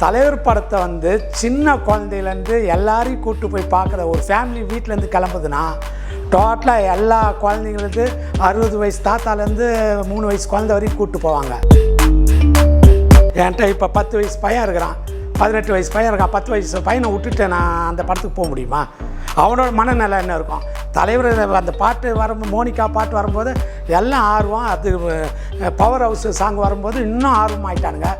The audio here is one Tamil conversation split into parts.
தலைவர் படத்தை வந்து சின்ன குழந்தையிலேருந்து எல்லாரையும் கூப்பிட்டு போய் பார்க்குற ஒரு ஃபேமிலி வீட்டிலேருந்து கிளம்புதுன்னா டோட்டலாக எல்லா குழந்தைங்களுக்கு அறுபது வயசு தாத்தாலேருந்து மூணு வயசு குழந்தை வரைக்கும் கூப்பிட்டு போவாங்க. என்கிட்ட இப்போ பத்து வயசு பையன் இருக்கிறான். பதினெட்டு வயசு பையன் இருக்கான். பத்து வயசு பையனை விட்டுட்டு நான் அந்த படத்துக்கு போக முடியுமா? அவனோட மனநிலை என்ன இருக்கும்? தலைவர் அந்த பாட்டு வரும்போது மோனிகா பாட்டு வரும்போது எல்லாம் ஆர்வம். அது பவர் ஹவுஸ் சாங் வரும்போது இன்னும் ஆர்வம் ஆயிட்டானுங்க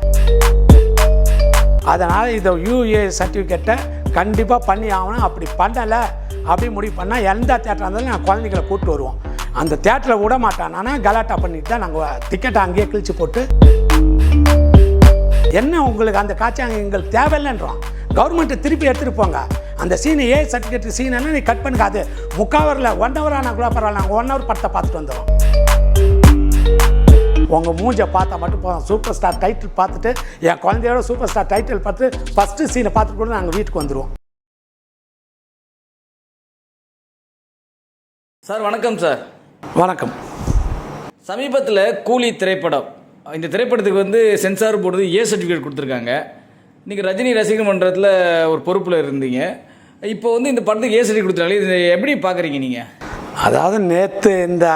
அதனால் இதை யூஏ சர்டிஃபிகேட்டை கண்டிப்பாக பண்ணி ஆகணும். அப்படி பண்ணலை அப்படி முடிவு பண்ணால் எந்த தேட்டராக இருந்தாலும் நான் குழந்தைங்களை கூப்பிட்டு வருவோம். அந்த தேட்டரில் விட மாட்டான். ஆனால் கலாட்டா பண்ணிட்டு தான் நாங்கள் டிக்கெட்டை அங்கேயே கிழிச்சு போட்டு. என்ன உங்களுக்கு அந்த காட்சி அங்கே எங்களுக்கு தேவையில்லைன்றோம். கவர்மெண்ட்டை திருப்பி எடுத்துகிட்டு போங்க. அந்த சீன் ஏ சர்டிஃபிகேட் சீன் நீ கட் பண்ணுங்க அது முக்காவரில் ஒன் ஹவர் ஆனால் கூட பரவாயில்ல. நாங்கள் ஒன் ஹவர் படத்தை பார்த்துட்டு வந்துடுறோம். உங்கள் மூஞ்சை பார்த்தா மட்டும் போதும். சூப்பர் ஸ்டார் டைட்டில் பார்த்துட்டு என் குழந்தையோட சூப்பர் ஸ்டார் டைட்டில் பார்த்து ஃபஸ்ட்டு சீனை பார்த்துட்டு கூட நாங்கள் வீட்டுக்கு வந்துடுவோம் சார் வணக்கம் சார். வணக்கம். சமீபத்தில் கூலி திரைப்படம் இந்த திரைப்படத்துக்கு வந்து சென்சார் போர்டு ஏ சர்டிஃபிகேட் கொடுத்துருக்காங்க. நீங்கள் ரஜினி ரசிகர் மன்றத்தில் ஒரு பொறுப்பில் இருந்தீங்க. இப்போ வந்து இந்த படத்துக்கு ஏ சர்டிஃபிகேட் கொடுத்துருக்காங்க இதை எப்படி பார்க்குறீங்க நீங்கள் அதாவது நேற்று இந்த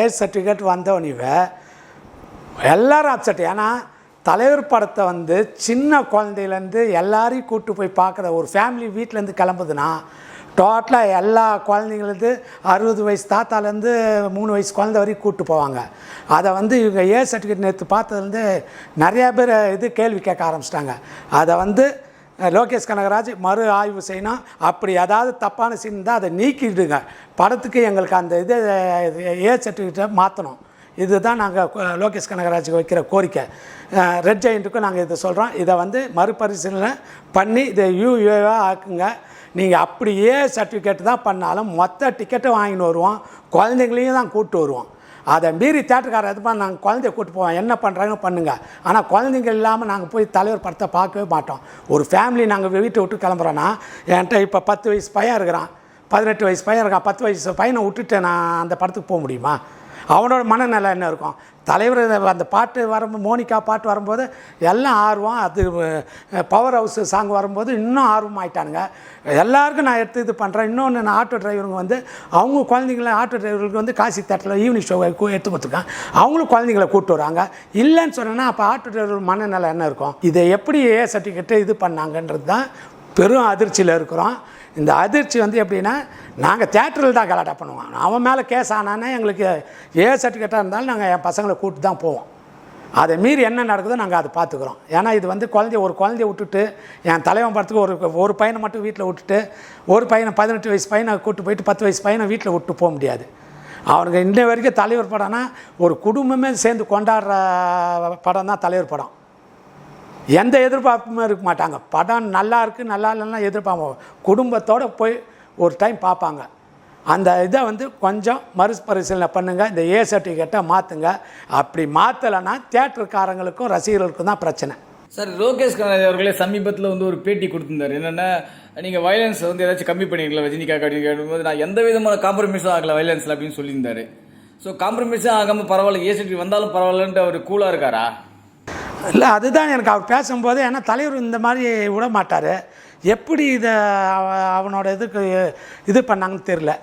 ஏஜ் சர்டிஃபிகேட் வந்தவனிவ எல்லோரும் அப்செட் ஏன்னா தலைவர் படத்தை வந்து சின்ன குழந்தையிலேருந்து எல்லாரையும் கூப்பிட்டு போய் பார்க்குற ஒரு ஃபேமிலி வீட்டிலேருந்து கிளம்புதுன்னா டோட்டலாக எல்லா குழந்தைங்களுக்கு அறுபது வயசு தாத்தாலேருந்து மூணு வயசு குழந்தை வரைக்கும் கூப்பிட்டு போவாங்க. அதை வந்து இவங்க ஏ சர்டிஃபிகேட் நேற்று பார்த்ததுலேருந்து நிறையா பேர் இது கேள்வி கேட்க ஆரம்பிச்சிட்டாங்க. அதை வந்து லோகேஷ் கனகராஜ் மறு ஆய்வு செய்யணும் அப்படி ஏதாவது தப்பான சீன் தான் அதை நீக்கிடுங்க. படத்துக்கு எங்களுக்கு அந்த இது ஏ சர்டிஃபிகேட்டை மாற்றணும் இதுதான் நாங்கள் லோகேஷ் கனகராஜுக்கு வைக்கிற கோரிக்கை. ரெட் ஜெயிண்ட்டுக்கும் நாங்கள் இதை சொல்கிறோம் இதை வந்து மறுபரிசீலனை பண்ணி இதை யூஏவாக ஆக்குங்க. நீங்கள் அப்படியே சர்டிஃபிகேட் தான் பண்ணாலும் மொத்த டிக்கெட்டை வாங்கின்னு வருவோம். குழந்தைங்களையும் தான் கூப்பிட்டு வருவோம். அதை மீறி தேட்டருக்காரர் எதுப்பா நாங்கள் குழந்தைய கூப்பிட்டு போவோம். என்ன பண்ணுறாங்கன்னு பண்ணுங்கள் ஆனால் குழந்தைங்க இல்லாமல் நாங்கள் போய் தலைவர் படத்தை பார்க்கவே மாட்டோம். ஒரு ஃபேமிலி நாங்கள் வீட்டை விட்டு கிளம்புறோன்னா என்கிட்ட இப்போ பத்து வயசு பையன் இருக்கிறான். பதினெட்டு வயசு பையன் இருக்கான். பத்து வயசு பையனை விட்டுட்டு நான் அந்த படத்துக்கு போக முடியுமா? அவனோட மனநிலை என்ன இருக்கும்? தலைவர் அந்த பாட்டு வரும்போது மோனிகா பாட்டு வரும்போது எல்லாம் ஆர்வம் அது பவர் ஹவுஸ் சாங் வரும்போது இன்னும் ஆர்வம் ஆயிட்டானுங்க. எல்லாருக்கும் நான் எடுத்து இது பண்ணுறேன் இன்னொன்று நான் ஆட்டோ டிரைவருங்க வந்து அவங்க குழந்தைங்கள ஆட்டோ டிரைவருக்கு வந்து காசி தேட்டரில் ஈவினிங் ஷோ எடுத்து கொடுத்துருக்கேன் அவங்களும் குழந்தைங்கள கூப்பிட்டு வராங்க. இல்லைன்னு சொன்னேன்னா அப்போ ஆட்டோ டிரைவர் மனநிலை என்ன இருக்கும்? இதை எப்படி ஏ சர்டிஃபிகேட்டை இது பண்ணாங்கன்றது தான் பெரும் அதிர்ச்சியில் இருக்கிறோம். இந்த அதிர்ச்சி வந்து எப்படின்னா நாங்கள் தேட்டரில் தான் கலாட்டா பண்ணுவோம். அவன் மேலே கேஸ் ஆனானே எங்களுக்கு ஏ சர்டிஃபிகேட்டாக இருந்தாலும் நாங்கள் என் பசங்களை கூப்பிட்டு தான் போவோம். அதை மீறி என்ன நடக்குதோ நாங்கள் அதை பார்த்துக்குறோம். ஏன்னா இது வந்து குழந்தைய ஒரு குழந்தைய விட்டுட்டு என் தலைவன் படத்துக்கு ஒரு ஒரு பையனை மட்டும் வீட்டில் விட்டுட்டு ஒரு பையனை பதினெட்டு வயசு பையனை கூப்பிட்டு போயிட்டு பத்து வயசு பையனை வீட்டில் விட்டு போக முடியாது. அவனுக்கு இன்ன வரைக்கும் தலைவர் படம்னா ஒரு குடும்பமே சேர்ந்து கொண்டாடுற படம் தான் தலைவர் படம். எந்த எதிர்பார்ப்புமே இருக்க மாட்டாங்க. படம் நல்லா இருக்குது நல்லா இல்லைன்னா எதிர்பார்ப்போம். குடும்பத்தோடு போய் ஒரு டைம் பார்ப்பாங்க. அந்த இதை வந்து கொஞ்சம் மறுபரிசீலனை பண்ணுங்கள் இந்த ஏ சர்டிஃபிகேட்டை மாற்றுங்க அப்படி மாற்றலைன்னா தேட்டருக்காரங்களுக்கும் ரசிகர்களுக்கும் தான் பிரச்சனை. சார் லோகேஷ் கனகராஜ் அவர்களே சமீபத்தில் வந்து ஒரு பேட்டி கொடுத்துருந்தார். என்னென்னா நீங்கள் வயலன்ஸ் வந்து ஏதாச்சும் கம்மி பண்ணிருக்கலாம் ரஜினிகாக அப்படின்னு கேட்டும்போது நான் எந்த விதமான காம்ப்ரமைஸும் ஆகல வயலன்ஸில் அப்படின்னு சொல்லியிருந்தாரு. ஸோ காம்ப்ரமைஸும் ஆகாமல் பரவாயில்ல ஏ சர்டிஃபிகேட் வந்தாலும் பரவாயில்லன்ட்டு அவர் கூலாக இருக்காரா? இல்லை அதுதான் எனக்கு அவர் பேசும்போது ஏன்னா தலைவர் இந்த மாதிரி விட மாட்டார். எப்படி இதை அவ- அவனோட இதுக்கு இது பண்ணாங்கன்னு தெரில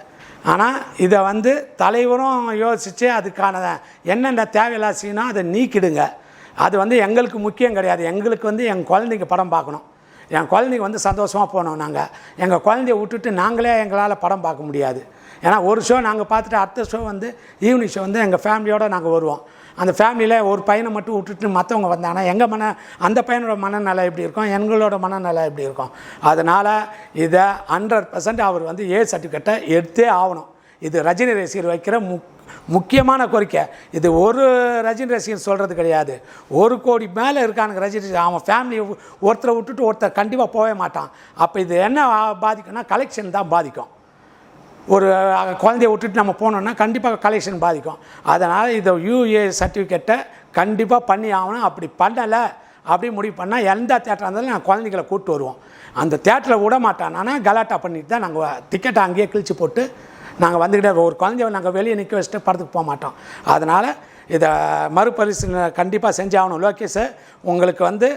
ஆனால் இதை வந்து தலைவரும் யோசித்து அதுக்கான என்னென்ன தேவையில்லாத சீனோ அதை நீக்கிடுங்க. அது வந்து எங்களுக்கு முக்கியம் கிடையாது. எங்களுக்கு வந்து எங்கள் குழந்தைங்க படம் பார்க்கணும். என் குழந்தைங்க வந்து சந்தோஷமாக போனோம் நாங்கள் எங்கள் குழந்தைய விட்டுட்டு நாங்களே எங்களால் படம் பார்க்க முடியாது. ஏன்னா ஒரு ஷோ நாங்கள் பார்த்துட்டு அடுத்த ஷோ வந்து ஈவினிங் ஷோ வந்து எங்கள் ஃபேமிலியோடு நாங்கள் வருவோம். அந்த ஃபேமிலியில் ஒரு பையனை மட்டும் விட்டுட்டு மற்றவங்க வந்தாங்கன்னா எங்கள் மன அந்த பையனோட மனநிலை எப்படி இருக்கும்? எங்களோட மனநிலை எப்படி இருக்கும்? அதனால் இதை ஹண்ட்ரட் பர்சன்ட் அவர் வந்து ஏ சர்டிஃபிகேட்டை எடுத்தே ஆகணும். இது ரஜினி ரசிகர் வைக்கிற முக் முக்கியமான கோரிக்கை. இது ஒரு ரஜினி ரசிகர் சொல்கிறது கிடையாது. ஒரு கோடி மேலே இருக்கானுங்க ரஜினி ரசிகர். அவன் ஃபேமிலி ஒருத்தரை விட்டுட்டு ஒருத்தர் கண்டிப்பாக போகவே மாட்டான். அப்போ இது என்ன பாதிக்கும்னா கலெக்ஷன் தான் பாதிக்கும். ஒரு குழந்தைய விட்டுட்டு நம்ம போனோம்னா கண்டிப்பாக கலெக்ஷன் பாதிக்கும். அதனால் இதை யூஏ சர்டிஃபிகேட்டை கண்டிப்பாக பண்ணி ஆகணும். அப்படி பண்ணலை அப்படி முடிவு பண்ணால் எந்த தேட்டராக இருந்தாலும் நாங்கள் குழந்தைங்களை கூப்பிட்டு வருவோம். அந்த தேட்டரில் விட மாட்டான். ஆனால் கலாட்டா பண்ணிட்டு தான் நாங்கள் டிக்கெட்டை அங்கேயே கிழிச்சு போட்டு நாங்கள் வந்துக்கிட்டே ஒரு குழந்தைய நாங்கள் வெளியே நிற்க வச்சுட்டு படத்துக்கு போக மாட்டோம். அதனால் இதை மறுபரிசீலனை கண்டிப்பாக செஞ்சாகணும். லோகேஷ் உங்களுக்கு வந்து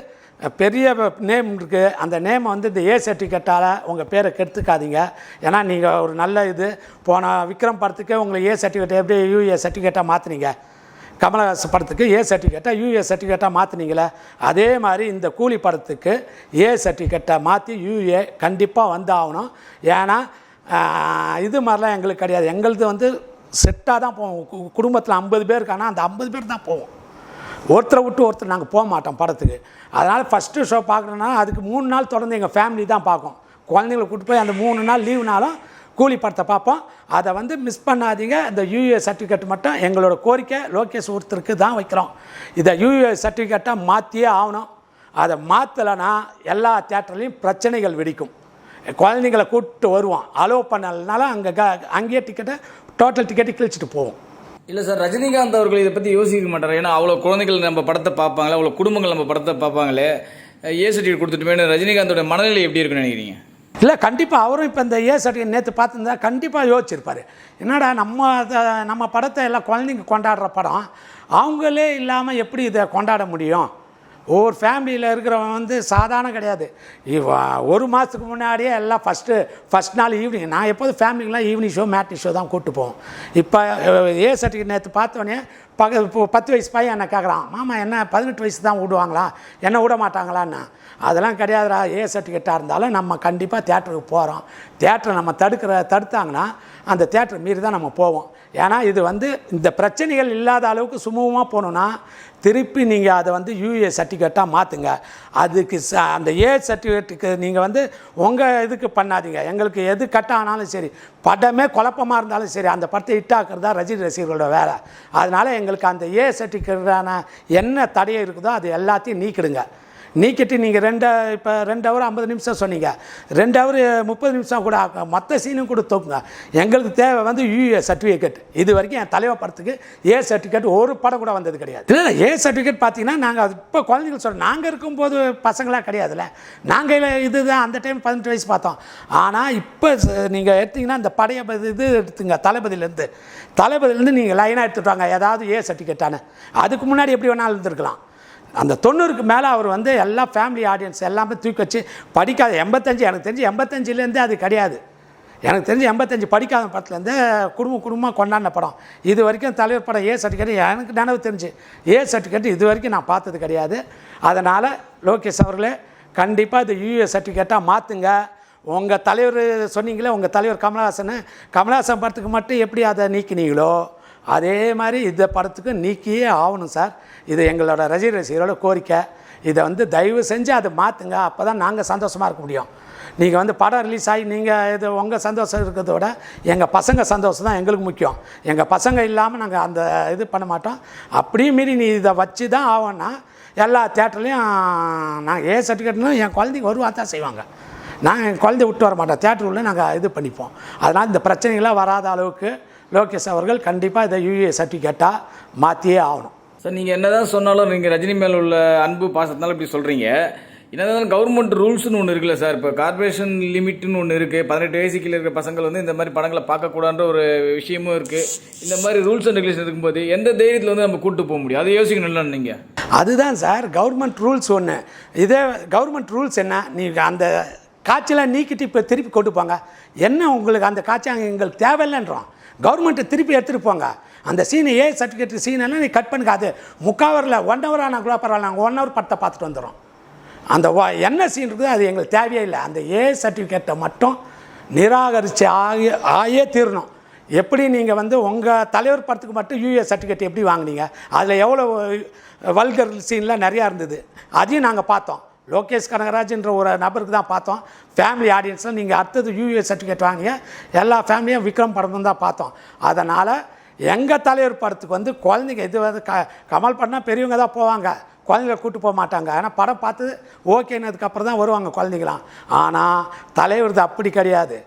பெரிய நேம் இருக்குது அந்த நேமை வந்து இந்த ஏ சர்டிஃபிகேட்டால் உங்கள் பேரை கெடுத்துக்காதீங்க. ஏன்னா நீங்கள் ஒரு நல்ல இது. போன விக்ரம் படத்துக்கே உங்களை ஏ சர்டிஃபிகேட் எப்படி யூஏ சர்டிஃபிகேட்டாக மாற்றினீங்க கமலஹாசன் படத்துக்கு ஏ சர்டிஃபிகேட்டாக யூஏ சர்டிஃபிகேட்டாக மாற்றினீங்களே அதே மாதிரி இந்த கூலி படத்துக்கு ஏ சர்டிஃபிகேட்டை மாற்றி யூஏ கண்டிப்பாக வந்து ஆகணும் ஏன்னா இது மாதிரிலாம் எங்களுக்கு கிடையாது. எங்களுது வந்து செட்டாக தான் போவோம். குடும்பத்தில் ஐம்பது பேர் இருக்காங்கன்னா அந்த ஐம்பது பேர் தான் போவோம். ஒருத்தரை விட்டு ஒருத்தர் நாங்கள் போக மாட்டோம் படத்துக்கு. அதனால் ஃபஸ்ட்டு ஷோ பார்க்கணுன்னா அதுக்கு மூணு நாள் தொடர்ந்து எங்கள் ஃபேமிலி தான் பார்க்கும். குழந்தைங்களை கூட்டு போய் அந்த மூணு நாள் லீவுனாலும் கூலி படத்தை பார்ப்போம். அதை வந்து மிஸ் பண்ணாதீங்க. இந்த யூஏ சர்டிஃபிகேட் மட்டும் எங்களோட கோரிக்கை. லோகேஷ் ஒருத்தருக்கு தான் வைக்கிறோம். இதை யூஏ சர்டிஃபிகேட்டாக மாற்றியே ஆகணும். அதை மாற்றலைன்னா எல்லா தேட்டர்லேயும் பிரச்சனைகள் வெடிக்கும். குழந்தைங்களை கூப்பிட்டு வருவோம். அலோவ் பண்ணலனால அங்கே க அங்கேயே டிக்கெட்டை டோட்டல் டிக்கெட்டை கிழிச்சிட்டு போவோம். இல்லை சார் ரஜினிகாந்த் அவர்கள் இதை பற்றி யோசிக்க மாட்டார்? ஏன்னா அவ்வளோ குழந்தைகள் நம்ம படத்தை பார்ப்பாங்களே அவ்வளோ குடும்பங்கள் நம்ம படத்தை பார்ப்பாங்களே ஏ சர்டிஃபிகேட் கொடுத்துட்டு ரஜினிகாந்தோட மனநிலை எப்படி இருக்குன்னு நினைக்கிறீங்க? இல்லை கண்டிப்பாக அவரும் இப்போ இந்த ஏ சர்டிஃபிகேட் நேற்று பார்த்துருந்தா கண்டிப்பாக யோசிச்சிருப்பார். என்னடா நம்ம நம்ம படத்தை எல்லாம் குழந்தைங்க கொண்டாடுற படம் அவங்களே இல்லாமல் எப்படி இதை கொண்டாட முடியும்? ஒவ்வொரு ஃபேமிலியில் இருக்கிறவன் வந்து சாதாரண கிடையாது. ஒரு மாதத்துக்கு முன்னாடியே எல்லாம் ஃபஸ்ட்டு ஃபஸ்ட் நாள் ஈவினிங் நான் எப்போதும் ஃபேமிலிக்கெலாம் ஈவினிங் ஷோ மேட்னி ஷோ தான் கூப்பிட்டு போவோம் இப்போ ஏ சர்டிஃபிகேட் நேற்று பார்த்தோன்னே பக இப்போ பத்து வயசு பையன் என்ன கேட்குறான் மாமா என்ன பதினெட்டு வயசு தான் விடுவாங்களா? என்ன விட மாட்டாங்களான்னு? அதெல்லாம் கிடையாதுடா ஏ சர்டிஃபிகேட்டாக இருந்தாலும் நம்ம கண்டிப்பாக தேட்டருக்கு போகிறோம் தேட்டரை நம்ம தடுக்கிற தடுத்தாங்கன்னா அந்த தேட்டர் மீறி தான் நம்ம போவோம். ஏன்னா இது வந்து இந்த பிரச்சனைகள் இல்லாத அளவுக்கு சுமூகமாக போகணுன்னா திருப்பி நீங்கள் அதை வந்து யூஏ சர்டிஃபிகேட்டாக மாற்றுங்க அதுக்கு ச அந்த ஏ சர்டிஃபிகேட்டுக்கு நீங்கள் வந்து உங்கள் இதுக்கு பண்ணாதீங்க. எங்களுக்கு எது கட் ஆனாலும் சரி படமே குழப்பமாக இருந்தாலும் சரி அந்த படத்தை ஹிட் தான் ரஜினி ரசிகர்களோட வேலை. அதனால் எங்கள் எங்களுக்கு அந்த ஏ சர்டிஃபிகேட்டான என்ன தடையை இருக்குதோ அது எல்லாத்தையும் நீக்கிடுங்க. நீக்கிட்டு நீங்கள் ரெண்டு இப்போ ரெண்டு ஹவர் ஐம்பது நிமிஷம் சொன்னீங்க. ரெண்டு ஹவர் முப்பது நிமிஷம் கூட ஆக்க- மொத்த சீனும் கூட தூக்குங்க. எங்களுக்கு தேவை வந்து யூஏ சர்டிஃபிகேட் இது வரைக்கும் என் தலைவர் படத்துக்கு ஏ சர்டிஃபிகேட் ஒரு படம் கூட வந்தது கிடையாது. இல்லை ஏ சர்டிஃபிகேட் பார்த்தீங்கன்னா நாங்கள் அது இப்போ குழந்தைகள் சொல்கிறோம் நாங்கள் இருக்கும்போது பசங்களாம் கிடையாதுல்ல. நாங்கள் இதுதான் அந்த டைம் பதினெட்டு வயசு பார்த்தோம். ஆனால் இப்போ நீங்கள் எடுத்தீங்கன்னா இந்த படைய இது எடுத்துங்க தளபதியிலேருந்து. தளபதியிலேருந்து நீங்கள் லைனாக எடுத்துட்டு வாங்க ஏதாவது ஏ சர்டிஃபிகேட்டான அதுக்கு முன்னாடி எப்படி வேணாலும் இருந்திருக்கலாம். அந்த தொண்ணூறுக்கு மேலே அவர் வந்து எல்லா ஃபேமிலி ஆடியன்ஸ் எல்லாமே தூக்கி வச்சு படிக்காத எண்பத்தஞ்சு எனக்கு தெரிஞ்சு எண்பத்தஞ்சிலேருந்தே அது கிடையாது. எனக்கு தெரிஞ்சு எண்பத்தஞ்சு படிக்காத படத்துலேருந்து குடும்ப குடும்பமாக கொண்டாடின படம். இது வரைக்கும் தலைவர் படம் ஏ சர்டிஃபிகேட் எனக்கு நினைவு தெரிஞ்சு. ஏ சர்டிஃபிகேட் இது வரைக்கும் நான் பார்த்தது கிடையாது. அதனால் லோகேஷ் அவர்களே கண்டிப்பாக இது யூஏ சர்டிஃபிகேட்டாக மாற்றுங்க உங்கள் தலைவர் சொன்னீங்களே உங்கள் தலைவர் கமலஹாசன் கமலஹாசன் படத்துக்கு மட்டும் எப்படி அதை நீக்கினீங்களோ அதே மாதிரி இந்த படத்துக்கு நீக்கியே ஆகணும் சார். இது எங்களோட ரசிகர் ரசிகரோட கோரிக்கை. இதை வந்து தயவு செஞ்சு அதை மாற்றுங்க அப்போ தான் நாங்கள் சந்தோஷமாக இருக்க முடியும். நீங்கள் வந்து படம் ரிலீஸ் ஆகி நீங்கள் இது உங்கள் சந்தோஷம் இருக்கிறத விட எங்கள் பசங்க சந்தோஷம் தான் எங்களுக்கு முக்கியம். எங்கள் பசங்க இல்லாமல் நாங்கள் அந்த இது பண்ண மாட்டோம். அப்படியும் மீறி நீ இதை வச்சு தான் ஆவோன்னா எல்லா தேட்டர்லேயும் நாங்கள் ஏ சர்டிஃபிகேட்னா என் குழந்தைங்க வருவா தான் செய்வாங்க. நாங்கள் என் குழந்தைய விட்டு வர மாட்டோம் தேட்டர் நாங்கள் இது பண்ணிப்போம். அதனால் இந்த பிரச்சனைகள்லாம் வராத அளவுக்கு லோகேஷ் அவர்கள் கண்டிப்பாக இதை யூஏ சர்டிஃபிகேட்டாக மாற்றியே ஆகணும். சார் நீங்கள் என்னதான் சொன்னாலும் நீங்கள் ரஜினி மேல உள்ள அன்பு பாசத்தினால இப்படி சொல்கிறீங்க என்னதான் கவர்மெண்ட் ரூல்ஸ்னு ஒன்று இருக்குல்ல சார் இப்போ கார்பரேஷன் லிமிட்னு ஒன்று இருக்குது பதினெட்டு வயசு கீழே இருக்கிற பசங்கள் வந்து இந்த மாதிரி படங்களை பார்க்கக்கூடாதுன்ற ஒரு விஷயமும் இருக்குது இந்த மாதிரி ரூல்ஸ் அண்ட் ரெகுலேஷன் இருக்கும்போது எந்த தைரியத்தில் வந்து நம்ம கூட்டு போக முடியும்? அதை யோசிக்கணும்ல நீங்கள் அதுதான் சார் கவர்மெண்ட் ரூல்ஸ் ஒன்று இதே கவர்மெண்ட் ரூல்ஸ் என்ன? நீங்கள் அந்த காய்ச்சலை நீக்கிட்டு இப்போ திருப்பி கொண்டு போங்க. என்ன உங்களுக்கு அந்த காய்ச்சல் எங்களுக்கு தேவையில்லைன்றோம். கவர்மெண்ட்டு திருப்பி எடுத்துகிட்டு போங்க. அந்த சீனை ஏ சர்டிஃபிகேட் சீன் எல்லாம் நீ கட் பண்ணுங்க அது முக்காவரில் ஒன் ஹவர் ஆனால் கூட பரவாயில்ல நாங்கள் ஒன் ஹவர் படத்தை பார்த்துட்டு வந்துடுறோம். அந்த என்ன சீன் இருக்குதோ அது எங்களுக்கு தேவையே இல்லை. அந்த ஏ சர்டிஃபிகேட்டை மட்டும் நிராகரித்து ஆகி ஆயே தீரணும். எப்படி நீங்கள் வந்து உங்கள் தலைவர் படத்துக்கு மட்டும் யூஏ சர்டிஃபிகேட் எப்படி வாங்குனீங்க? அதில் எவ்வளோ வல்கர் சீன்லாம் நிறையா இருந்தது. அதையும் நாங்கள் பார்த்தோம். லோகேஷ் கனகராஜ்ன்ற ஒரு நபருக்கு தான் பார்த்தோம். ஃபேமிலி ஆடியன்ஸில் நீங்கள் அடுத்தது யூஏ சர்டிஃபிகேட் வாங்கிய எல்லா ஃபேமிலியும் விக்ரம் படம் தான் பார்த்தோம். அதனால் எங்கள் தலைவர் படத்துக்கு வந்து குழந்தைங்க இது வந்து க கமல் படம்னா பெரியவங்க தான் போவாங்க. குழந்தைங்கள கூப்பிட்டு போக மாட்டாங்க. ஆனால் படம் பார்த்து ஓகேனதுக்கப்புறம் தான் வருவாங்க குழந்தைங்களாம். ஆனால் தலைவரது அப்படி கிடையாது.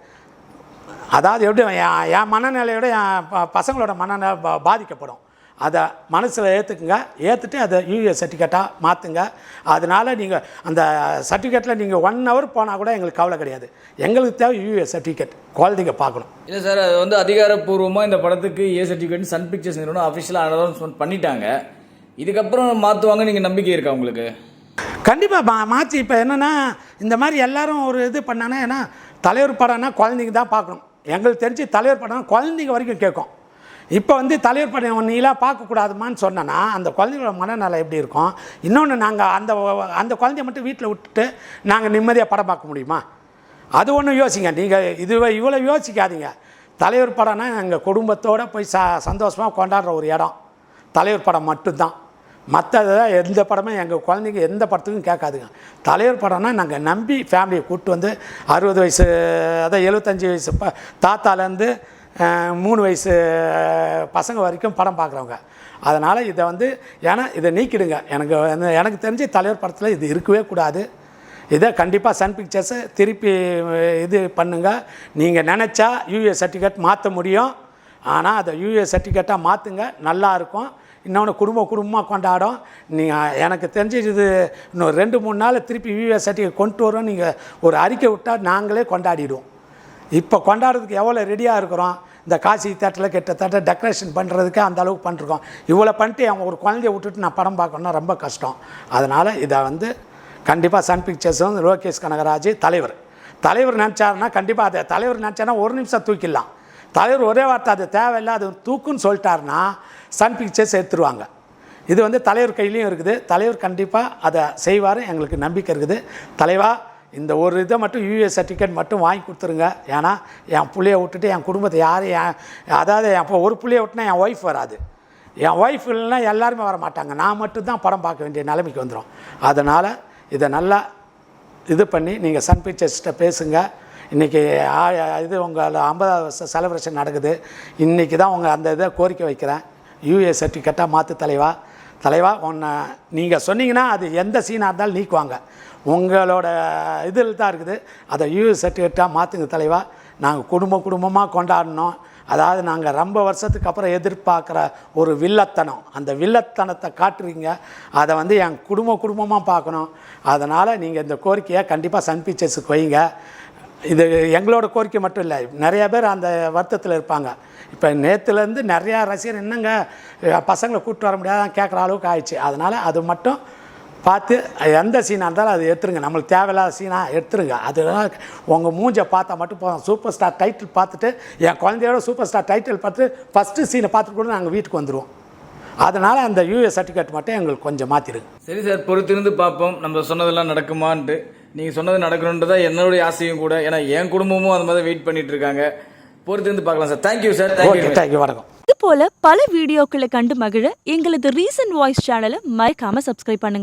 அதாவது எப்படி என் என் மனநிலையோட என் ப- பசங்களோட மனநிலை பாதிக்கப்படும். அதை மனசில் ஏற்றுக்குங்க ஏற்றுட்டு அதை யூஏ சர்டிஃபிகேட்டாக மாற்றுங்க அதனால் நீங்கள் அந்த சர்டிஃபிகேட்டில் நீங்கள் ஒன் ஹவர் போனால் கூட எங்களுக்கு கவலை கிடையாது. எங்களுக்கு தேவை யூஏ சர்டிஃபிகேட் குழந்தைங்க பார்க்கணும். இல்லை சார் அது வந்து அதிகாரப்பூர்வமாக இந்த படத்துக்கு ஏ சர்டிஃபிகேட் சன் பிக்சர்ஸ் நிறுவனம் அஃபிஷியலாக அனௌன்ஸ்மெண்ட் பண்ணிட்டாங்க. இதுக்கப்புறம் மாற்றுவாங்க நீங்கள் நம்பிக்கை இருக்கா உங்களுக்கு? கண்டிப்பாக மா மாற்றி இப்போ என்னென்னா இந்த மாதிரி எல்லாரும் ஒரு இது பண்ணாங்கன்னா ஏன்னா தலைவர் படம்னா குழந்தைங்க தான் பார்க்கணும். எங்களுக்கு தெரிஞ்சு தலைவர் படம் குழந்தைங்க வரைக்கும் கேட்கும். இப்போ வந்து தலைவர் படம் நீலாம் பார்க்கக்கூடாதுமான்னு சொன்னேன்னா அந்த குழந்தையோட மனநலம் எப்படி இருக்கும்? இன்னொன்று நாங்கள் அந்த அந்த குழந்தைய மட்டும் வீட்டில் விட்டுட்டு நாங்கள் நிம்மதியாக படம் பார்க்க முடியுமா? அது ஒன்றும் யோசிங்க. நீங்கள் இது இவ்வளோ யோசிக்காதீங்க. தலைவர் படம்னா எங்கள் குடும்பத்தோடு போய் ச சந்தோஷமாக கொண்டாடுற ஒரு இடம். தலைவர் படம் மட்டும்தான். மற்றது எந்த படமும் எங்கள் குழந்தைங்க எந்த படத்துக்கும் கேட்காதுங்க. தலைவர் படம்னா நாங்கள் நம்பி ஃபேமிலியை கூப்பிட்டு வந்து அறுபது வயசு அதான் எழுபத்தஞ்சி வயசு ப தாத்தாலேருந்து மூணு வயசு பசங்க வரைக்கும் படம் பார்க்குறவங்க. அதனால் இதை வந்து ஏன்னா இதை நீக்கிடுங்க. எனக்கு எனக்கு தெரிஞ்சு தலைவர் படத்தில் இது இருக்கவே கூடாது. இதை கண்டிப்பாக சன் பிக்சர்ஸை திருப்பி இது பண்ணுங்க. நீங்கள் நினச்சா யூஏ சர்டிஃபிகேட் மாற்ற முடியும். ஆனால் அதை யூஏ சர்டிஃபிகேட்டாக மாற்றுங்க நல்லா இருக்கும். இன்னொன்று குடும்ப குடும்பமாக கொண்டாடும். நீங்கள் எனக்கு தெரிஞ்சு இது இன்னும் ரெண்டு மூணு நாள் திருப்பி யூஏ சர்டிஃபிகேட் கொண்டு வரோம். நீங்கள் ஒரு அறிக்கை விட்டால் நாங்களே கொண்டாடிடுவோம். இப்போ கொண்டாடுறதுக்கு எவ்வளோ ரெடியாக இருக்கிறோம்? இந்த காசி தேட்டரில் கிட்டத்தட்ட டெக்கரேஷன் பண்ணுறதுக்கு அந்த அளவுக்கு பண்ணிருக்கோம் இவ்வளோ பண்ணிட்டு அவங்க ஒரு குழந்தைய விட்டுட்டு நான் படம் பார்க்கணும்னா ரொம்ப கஷ்டம். அதனால் இதை வந்து கண்டிப்பாக சன் பிக்சர்ஸ் வந்து லோகேஷ் கனகராஜ் தலைவர். தலைவர் நினச்சாருன்னா கண்டிப்பாக அதை தலைவர் நினச்சானா ஒரு நிமிஷம் தூக்கிடலாம். தலைவர் ஒரே வார்த்தை அது தேவையில்லை அது தூக்குன்னு சொல்லிட்டாருன்னா சன் பிக்சர்ஸ் எடுத்துருவாங்க. இது வந்து தலைவர் கையிலையும் இருக்குது. தலைவர் கண்டிப்பாக அதை செய்வார். எங்களுக்கு நம்பிக்கை இருக்குது. தலைவா இந்த ஒரு இதை மட்டும் யூஎஸ் சர்டிஃபிகேட் மட்டும் வாங்கி கொடுத்துருங்க. ஏன்னா என் பிள்ளைய விட்டுட்டு என் குடும்பத்தை யாரும் என் அதாவது என் இப்போ ஒரு பிள்ளைய விட்டுனா என் ஒய்ஃப் வராது. என் ஒய்ஃப் இல்லைன்னா எல்லாருமே வர மாட்டாங்க. நான் மட்டும்தான் படம் பார்க்க வேண்டிய நிலைமைக்கு வந்துடும் அதனால் இதை நல்லா இது பண்ணி நீங்கள் சன் பிக்சர்ஸ்கிட்ட பேசுங்க. இன்றைக்கி இது உங்கள் ஐம்பதாவது வருஷம் செலிப்ரேஷன் நடக்குது. இன்றைக்கி தான் உங்கள் அந்த இதை கோரிக்கை வைக்கிறேன். யூஏ சர்டிஃபிகேட்டாக மாற்று தலைவா. தலைவா ஒன்று நீங்கள் சொன்னீங்கன்னா அது எந்த சீனாக இருந்தாலும் நீக்குவாங்க. உங்களோட இதில் தான் இருக்குது. அதை யூ சர்டிஃபிகேட்டாக மாற்றுங்க தலைவா. நாங்கள் குடும்ப குடும்பமாக கொண்டாடணும். அதாவது நாங்கள் ரொம்ப வருஷத்துக்கு அப்புறம் எதிர்பார்க்குற ஒரு வில்லத்தனம். அந்த வில்லத்தனத்தை காட்டுறீங்க. அதை வந்து என் குடும்ப குடும்பமாக பார்க்கணும். அதனால் நீங்கள் இந்த கோரிக்கையை கண்டிப்பாக சன் பிக்சர்ஸுக்கு வைங்க. இது எங்களோட கோரிக்கை மட்டும் இல்லை. நிறைய பேர் அந்த வருத்தத்தில் இருப்பாங்க. இப்போ நேற்றுலேருந்து நிறையா ரசிகர் என்னங்க பசங்களை கூப்பிட்டு வர முடியாதான் கேட்குற அளவுக்கு ஆயிடுச்சு. அதனால் அது மட்டும் பார்த்து எந்த சீனாக இருந்தாலும் அது எடுத்துருங்க. நம்மளுக்கு தேவையில்லாத சீனாக எடுத்துருங்க. அதெல்லாம் உங்கள் மூஞ்சை பார்த்தா மட்டும் போதும். சூப்பர் ஸ்டார் டைட்டில் பார்த்துட்டு என் குழந்தையோட சூப்பர் ஸ்டார் டைட்டில் பார்த்துட்டு ஃபஸ்ட்டு சீனை பார்த்துட்டு கூட நாங்கள் வீட்டுக்கு வந்துடுவோம் அதனால் அந்த யூஎஸ் சர்டிஃபிகேட் மட்டும் எங்களுக்கு கொஞ்சம் மாற்றிடுங்க சரி சார் பொறுத்திருந்து பார்ப்போம். நம்ம சொன்னதெல்லாம் நடக்குமான்ட்டு. நீங்கள் சொன்னது நடக்கணுன்றதா என்னுடைய ஆசையும் கூட. ஏன்னா என் குடும்பமும் அந்த மாதிரி வெயிட் பண்ணிட்டு இருக்காங்க. பொறுத்திருந்து பார்க்கலாம் sir. Thank you sir okay thank you thank you வணக்கம். இது போல பல வீடியோக்களை கண்டு மகிழ எங்களது ரீசன்ட் வாய்ஸ் சேனலை மறக்காம சப்ஸ்கிரைப் பண்ணுங்க.